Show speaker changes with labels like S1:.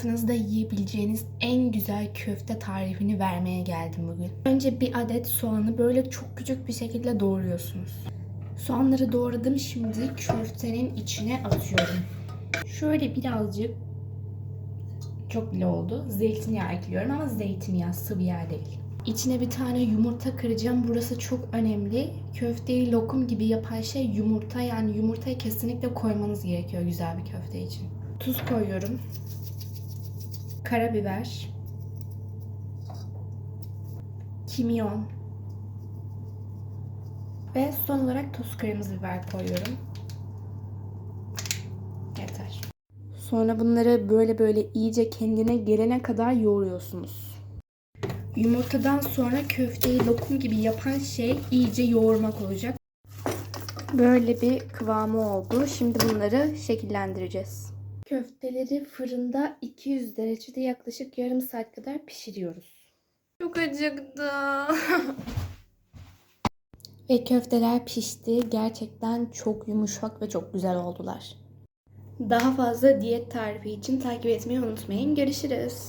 S1: hayatınızda yiyebileceğiniz en güzel köfte tarifini vermeye geldim bugün. Önce bir adet soğanı böyle çok küçük bir şekilde doğruyorsunuz. Soğanları doğradım şimdi köftenin içine atıyorum. Şöyle birazcık çok bile oldu. Zeytinyağı ekliyorum ama zeytinyağı sıvı yağ değil. İçine bir tane yumurta kıracağım. Burası çok önemli. Köfteyi lokum gibi yapan şey yumurta. Yani yumurtayı kesinlikle koymanız gerekiyor güzel bir köfte için. Tuz koyuyorum. Karabiber. Kimyon. Ve son olarak tuz kırmızı biber koyuyorum. Yeter. Sonra bunları böyle böyle iyice kendine gelene kadar yoğuruyorsunuz. Yumurtadan sonra köfteyi lokum gibi yapan şey iyice yoğurmak olacak. Böyle bir kıvamı oldu. Şimdi bunları şekillendireceğiz. Köfteleri fırında 200 derecede yaklaşık yarım saat kadar pişiriyoruz. Çok acıktı. ve köfteler pişti. Gerçekten çok yumuşak ve çok güzel oldular. Daha fazla diyet tarifi için takip etmeyi unutmayın. Görüşürüz.